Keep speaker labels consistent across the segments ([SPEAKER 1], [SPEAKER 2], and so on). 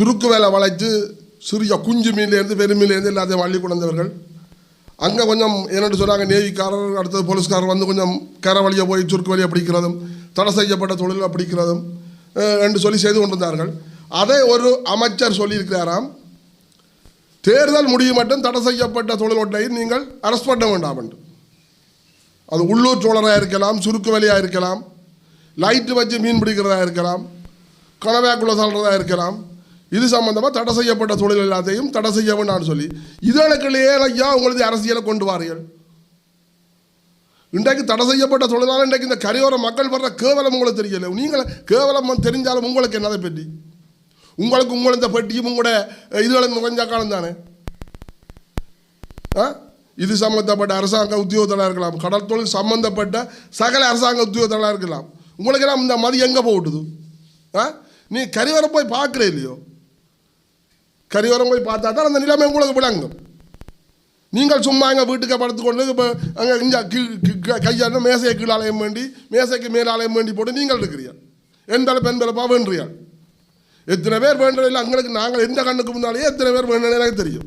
[SPEAKER 1] சுருக்கு வேலை வளைச்சு சிறிய குஞ்சு மீன்லேருந்து பெருமீன்லேருந்து எல்லாத்தையும் வள்ளி கொண்டவர்கள் அங்கே கொஞ்சம் என்னென்னு சொன்னாங்க நேவிக்காரர் அடுத்தது போலீஸ்காரர் வந்து கொஞ்சம் கரை வழியாக போய் சுருக்கு வழியை பிடிக்கிறதும் தடை செய்யப்பட்ட தொழிலை பிடிக்கிறதும் என்று சொல்லி செய்து கொண்டிருந்தார்கள். அதை ஒரு அமைச்சர் சொல்லியிருக்கிறாராம் தேர்தல் முடிவு மட்டும் தடை செய்யப்பட்ட தொழிலோட்டை நீங்கள் அரெஸ்ட் பண்ண வேண்டாம் என்று. அது உள்ளூர் சோழராக இருக்கலாம் சுருக்கு வழியாக இருக்கலாம் லைட்டு வச்சு மீன் பிடிக்கிறதா இருக்கலாம் கனவாக்குள்ள சொல்கிறதா இருக்கலாம் இது சம்பந்தமாக தடை செய்யப்பட்ட தொழில் எல்லாத்தையும் தடை செய்ய வேண்டாம்னு சொல்லி இதனுக்குள்ளேயே ஐயா உங்களது அரசியலை கொண்டு வாரீர்கள் இன்றைக்கு தடை செய்யப்பட்ட தொழிலாளர் இன்றைக்கு இந்த கரையோர மக்கள் வர்ற கேவலம் உங்களுக்கு தெரியல. நீங்கள் கேவலம் தெரிஞ்சாலும் உங்களுக்கு என்னதை பற்றி உங்களுக்கு உங்களை இந்த பெட்டியும் உங்களோட இதுகளும் கொஞ்சம் காலம் தானே? ஆ? இது சம்மந்தப்பட்ட அரசாங்க உத்தியோகத்தலாக இருக்கலாம். கடல் தொழில் சம்பந்தப்பட்ட சகல அரசாங்க உத்தியோகத்தலாக இருக்கலாம். உங்களுக்கு எல்லாம் இந்த மதி எங்கே போட்டுது? ஆ? நீ கரிவரம் போய் பார்க்குற இல்லையோ? கரியோரம் போய் பார்த்தா தான் அந்த நிலைமை உங்களுக்கு விளங்கும். நீங்கள் சும்மா எங்கள் வீட்டுக்கு படுத்துக்கொண்டு இப்போ அங்கே இங்கே கையாண்ட மேசையை கீழாலயம் வேண்டி மேசைக்கு மேலாலயம் வேண்டி போட்டு நீங்கள் இருக்கிறீர்கள். என் பிறப்பு பெண் பிறப்பா வேண்டுறீர்கள் எத்தனை பேர் வேண்டதில்லை எங்களுக்கு நாங்கள் எந்த கண்ணுக்கு முன்னாலேயே எத்தனை பேர் வேண்டது எனக்கு தெரியும்.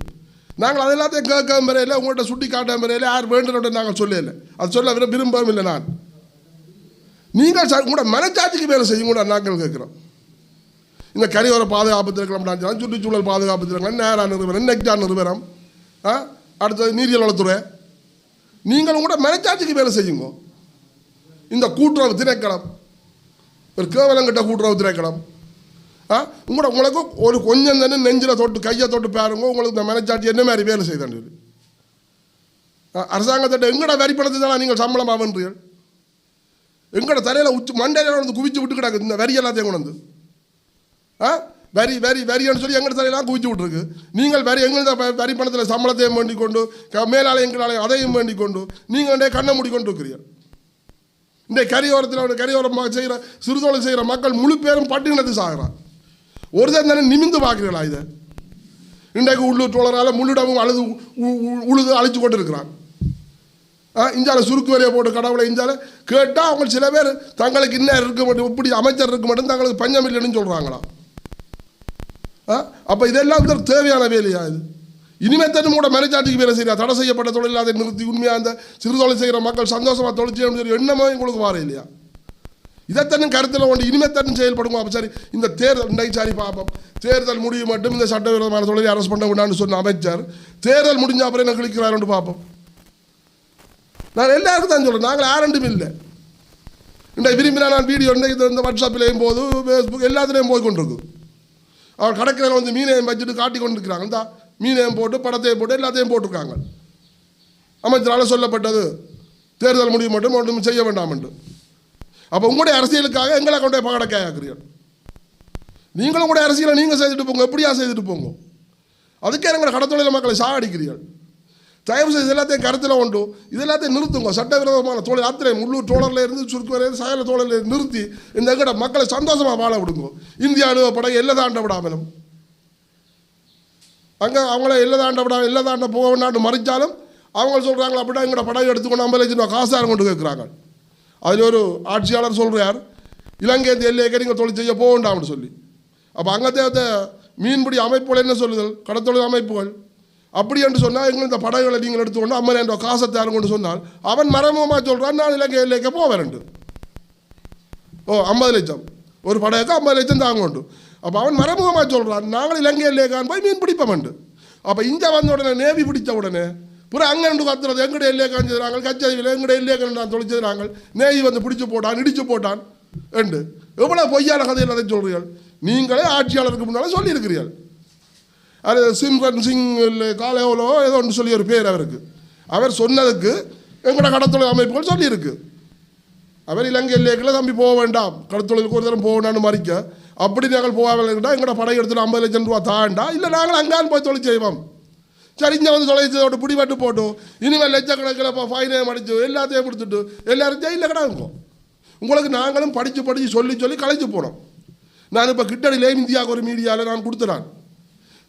[SPEAKER 1] நாங்கள் அது எல்லாத்தையும் கேட்க முறையில் உங்கள்கிட்ட சுட்டி காட்ட முறையில் யார் வேண்டுறோட நாங்கள் சொல்லலை. அது சொல்ல விரும்பவும் இல்லை நான். நீங்கள் உங்களோட மனச்சாட்சிக்கு வேலை செய்யும் கூட நாங்கள் கேட்குறோம். இந்த கரையோர பாதுகாப்பு திறக்கலாம் சுற்றுச்சூழல் பாதுகாப்பு திறக்கலாம் நேரா நிறுவனம் நெக்டா நிறுவனம்? ஆ? அடுத்தது நீரியல் வளத்துறை நீங்களும் கூட மனச்சாட்சிக்கு வேலை செய்யுங்க. இந்த கூட்டுறவு திணைக்களம். ஒரு கேவலங்கிட்ட கூட்டுறவு திணைக்களம். ஆ? உங்களோட உங்களுக்கு ஒரு கொஞ்சம் தானே நெஞ்சில் தொட்டு கையை தொட்டு பாருங்க உங்களுக்கு இந்த மனச்சாட்சி என்ன மாதிரி வேலை செய்தான் சொல்லி. அரசாங்கத்திட்ட எங்கட வரி பணத்தை தான் நீங்கள் சம்பளம் ஆவன்றீர்கள் எங்கட தலையில் உச்சி மண்டையில் வந்து குவிச்சு விட்டு கிடக்குது இந்த வரி எல்லாத்தையும் கொண்டு வந்து. ஆ? வரி வரி வரின்னு சொல்லி எங்கள் தலையெல்லாம் குவிச்சு விட்ருக்கு நீங்கள் வரி எங்கள் வரி பணத்தில் சம்பளத்தையும் வேண்டி கொண்டு க- மேலாலயம் அதையும் வேண்டி கொண்டு நீங்கள் கண்ணை மூடி கொண்டு இருக்கிறீர்கள். இந்த கரையோரத்தில் கரையோரம் செய்கிற சிறுதொழில் செய்கிற மக்கள் முழு பேரும் பட்டினத்து சாகிறான் ஒரு தான் தானே நிமிந்து பார்க்குறீங்களா இதை? இன்றைக்கு உள்ளூர் தோழரால் முள்ளிடமும் அழுது உ- உழுது அழிச்சு கொண்டு இருக்கிறான் ஆ இஞ்சால சுருக்கு வரைய போட்டு கடவுளை இஞ்சால கேட்டால் அவங்க சில பேர் தங்களுக்கு இன்னும் இருக்க மாட்டோம் இப்படி அமைச்சர் இருக்க மாட்டோம் தங்களுக்கு பஞ்சம் இல்லைன்னு சொல்கிறாங்களாம் அப்போ இதெல்லாம் வந்து தேவையான வேலையா இது? இனிமேல் தான் கூட மேனேஜாட்டிக்கு வேலை செய்யறா. தடை செய்யப்பட்ட தொழில் அதை நிறுத்தி உண்மையாக அந்த சிறு தொழில் செய்கிற மக்கள் சந்தோஷமாக தொழில் செய்யணும்னு சொல்லி எண்ணமோ உங்களுக்கு வார இல்லையா? இதைத்தனும் கருத்தில் கொண்டு இனிமேத்தனும் செயல்படுங்க. அப்போ சரி இந்த தேர்தல் இன்றைக்கு சரி பார்ப்போம் தேர்தல் முடியும் மட்டும் இந்த சட்டவிரோதமான தொழிலை அரசு பண்ண வேண்டாம்னு சொன்ன அமைச்சர் தேர்தல் முடிஞ்ச அப்புறம் என்ன கிளிக்கிறாருன்னு பார்ப்போம் நான் எல்லாருக்கும் தான் சொல்கிறேன் நாங்கள் யாரெண்டும் இல்லை. இன்றைக்கு விரும்பினா நான் வீடியோ இன்றைக்கு இந்த வாட்ஸ்அப்லேயும் போது ஃபேஸ்புக் எல்லாத்துலேயும் போய் கொண்டிருக்கு அவர் கடற்கரையில் வந்து மீனையும் வச்சுட்டு காட்டி கொண்டு இருக்கிறாங்க இந்த மீனையும் போட்டு படத்தையும் போட்டு எல்லாத்தையும் போட்டிருக்காங்க. அமைச்சரால் சொல்லப்பட்டது தேர்தல் முடிவு மட்டும் ஒன்றும் செய்ய வேண்டாம் என்று. அப்போ உங்களுடைய அரசியலுக்காக எங்களை கொண்டே பகடக்காயாக்குறீர்கள். நீங்களும் கூட அரசியலை நீங்கள் செய்துட்டு போங்க எப்படியா செய்துட்டு போங்க? அதுக்கே எங்களை கடத்தொழில் மக்களை சாகடிக்கிறீர்கள். தயவு செய்து இது எல்லாத்தையும் கருத்தில் கொண்டு இது எல்லாத்தையும் நிறுத்துங்க. சட்டவிரோதமான தொழில் அத்தனை உள்ளூர் தோழரில் இருந்து சுருக்கு வரையில சாயல தோழரில் நிறுத்தி இந்த எங்கட மக்களை சந்தோஷமாக வாழ விடுங்க. இந்தியா அனுபவப்பட எல்லை தாண்ட விடாமலும். அங்கே அவங்கள எல்லை தாண்ட விடாம எல்லை தாண்ட போக வேண்டாம்னு மறைச்சாலும் அவங்க சொல்கிறாங்க அப்படின்னா எங்களோட படகு எடுத்துக்கொண்டு ஐம்பது லட்சம் ரூபா காசாரம் கொண்டு கேட்குறாங்க அதில் ஒரு ஆட்சியாளர் சொல்கிறார் இலங்கை எல்லையை நீங்கள் தொழில் செய்ய போக வேண்டாம்னு சொல்லி. அப்போ அங்கத்தே மீன்பிடி அமைப்புகள் என்ன சொல்லுதல்? கடத்தொழில் அமைப்புகள். அப்படி என்று சொன்னால் எங்களுக்கு இந்த படகுகளை நீங்கள் எடுத்துக்கொண்டு அம்மன் என்ற காசை தரும் சொன்னால் அவன் மரமமாக சொல்கிறான் நான் இலங்கை எல்லைக்கு போவேன் ஓ ஐம்பது லட்சம். ஒரு படகுக்கு ஐம்பது லட்சம் தாங்க உண்டு அப்போ அவன் மரமுகமாக சொல்கிறான் நாங்கள் இலங்கை எல்லைக்கான் போய் மீன் பிடிப்போம்ண்டு. அப்போ இங்கே வந்த உடனே நேவி பிடித்த உடனே புற அங்கே ரெண்டு கத்துறது எங்கடைய எல்லையை காஞ்சிடுறாங்க கச்சேரியில் எங்கடைய எல்லையை கண்டு தொலைச்சதுறாங்க நேவி வந்து பிடிச்சு போட்டான் இடிச்சு போட்டான் என்று. எவ்வளோ பொய்யான கதையில் அதை சொல்கிறீர்கள்? நீங்களே ஆட்சியாளருக்கு முன்னால் சொல்லியிருக்கிறீர்கள். அது சிம்ரன் சிங் காலையோலோ ஏதோ ஒன்று சொல்லி ஒரு பேர் அவருக்கு. அவர் சொன்னதுக்கு எங்களோட கடத்தொழில் அமைப்புகள் சொல்லியிருக்கு. அவர் இலங்கை எல்லைக்குள்ள தம்பி போக வேண்டாம். கடத்தொழிலுக்கு ஒரு தரம் போகணும்னு மறிக்க. அப்படி நாங்கள் போகாமல் இருந்தால் எங்களோட படை எடுத்துட்டு ஐம்பது லட்சம் ரூபா தாண்டா? இல்லை நாங்கள் அங்கான் போய் தொழில் செய்வோம். சரி இங்கே வந்து தொலைச்சதோட பிடிபட்டு போட்டோம். இனிமேல் லட்சக்கணக்கில் இப்போ ஃபைனையும் அடிச்சு எல்லாத்தையும் கொடுத்துட்டு எல்லாரும் ஜெயிலில் கிடக்கும். உங்களுக்கு நாங்களும் படித்து படித்து சொல்லி சொல்லி கலைச்சு போனோம். நான் இப்போ கிட்டடியிலே இந்தியாவுக்கு ஒரு மீடியாவில் நான் கொடுத்துறான்.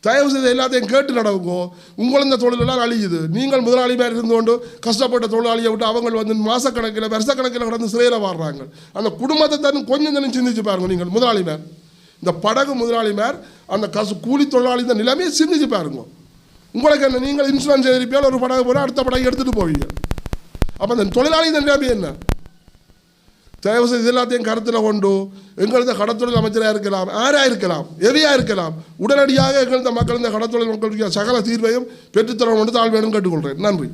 [SPEAKER 1] தயவு செய்து எல்லாத்தையும் கேட்டு நடக்குங்கோ உங்களுந்த தொழிலெல்லாம் அழியுது. நீங்கள் முதலாளி மாதிரி இருந்து கொண்டு கஷ்டப்பட்ட தொழிலாளியை விட்டு அவங்க வந்து மாதக்கணக்கில் வருஷக்கணக்கில் கடந்து சிறையில் வாடுறாங்க அந்த குடும்பத்தை தன் கொஞ்சம் தானே சிந்திச்சு பாருங்க நீங்கள் முதலாளிமார். இந்த படகு முதலாளிமார் அந்த கசு கூலி தொழிலாளி இந்த நிலைமையை சிந்திச்சு பாருங்க. உங்களுக்கு என்ன நீங்கள் இன்சூரன்ஸ் எழுதிருப்பியால் ஒரு படகு போனால் அடுத்த படகு எடுத்துகிட்டு போவீங்க. அப்போ இந்த தொழிலாளி இந்த நிலைமை என்ன? தயவுசெய்து எல்லாத்தையும் கருத்தில் கொண்டு எங்களது கடத்தொழில் அமைச்சராக இருக்கலாம் யாராக இருக்கலாம் எதையாக இருக்கலாம் உடனடியாக எங்களது மக்கள் இந்த கடத்தொழில் மக்களுக்கு சகல தீர்வையும் பெற்றுத்தர கொண்டு தாழ்வேணும் கேட்டுக்கொள்கிறேன். நன்றி.